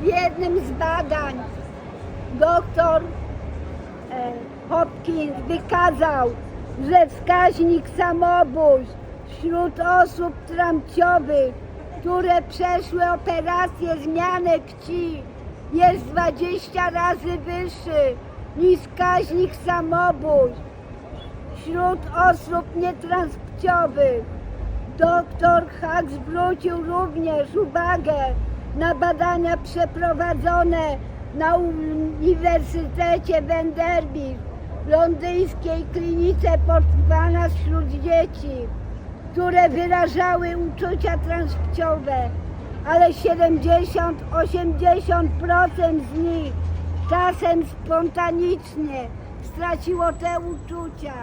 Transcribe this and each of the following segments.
W jednym z badań doktor e, Hopkins wykazał, że wskaźnik samobójstw wśród osób tramciowych, które przeszły operację zmiany płci, jest 20 razy wyższy niż wskaźnik samobójstw wśród osób nietranspłciowych. Doktor Hack zwrócił również uwagę na badania przeprowadzone na Uniwersytecie Vanderbilt w londyńskiej klinice portwana wśród dzieci, które wyrażały uczucia transpłciowe, ale 70-80% z nich czasem spontanicznie straciło te uczucia.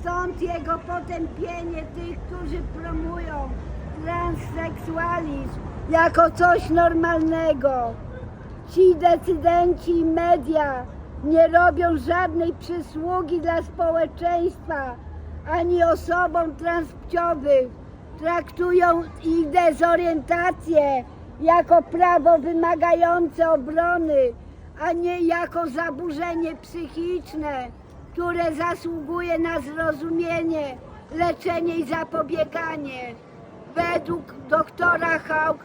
Stąd jego potępienie tych, którzy promują transseksualizm jako coś normalnego. Ci decydenci i media nie robią żadnej przysługi dla społeczeństwa ani osobom transpłciowych. Traktują ich dezorientację jako prawo wymagające obrony, a nie jako zaburzenie psychiczne, które zasługuje na zrozumienie, leczenie i zapobieganie. Według doktora Haug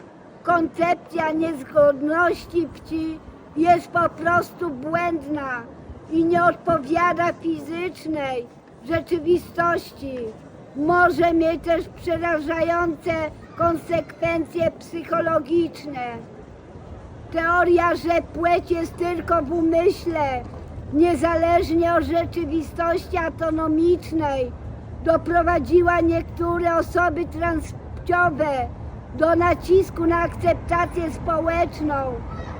koncepcja niezgodności płci jest po prostu błędna i nie odpowiada fizycznej rzeczywistości. Może mieć też przerażające konsekwencje psychologiczne. Teoria, że płeć jest tylko w umyśle, niezależnie od rzeczywistości autonomicznej, doprowadziła niektóre osoby transpłciowe do nacisku na akceptację społeczną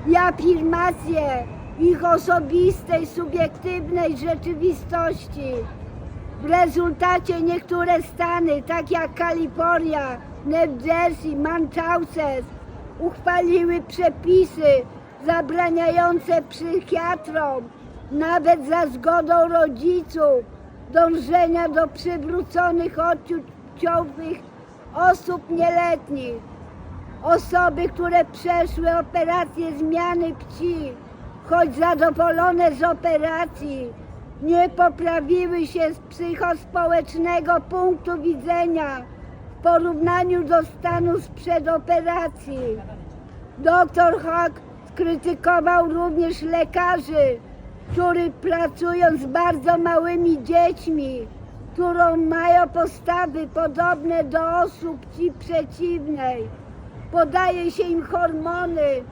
i afirmację ich osobistej, subiektywnej rzeczywistości. W rezultacie niektóre stany, tak jak Kalifornia, New Jersey, Massachusetts, uchwaliły przepisy zabraniające psychiatrom, nawet za zgodą rodziców, dążenia do przywróconych odczuciowych osób nieletnich. Osoby, które przeszły operację zmiany płci, choć zadowolone z operacji, nie poprawiły się z psychospołecznego punktu widzenia w porównaniu do stanu sprzed operacji. Doktor Hack skrytykował również lekarzy, którzy pracują z bardzo małymi dziećmi, którą mają postawy podobne do osób płci przeciwnej. Podaje się im hormony,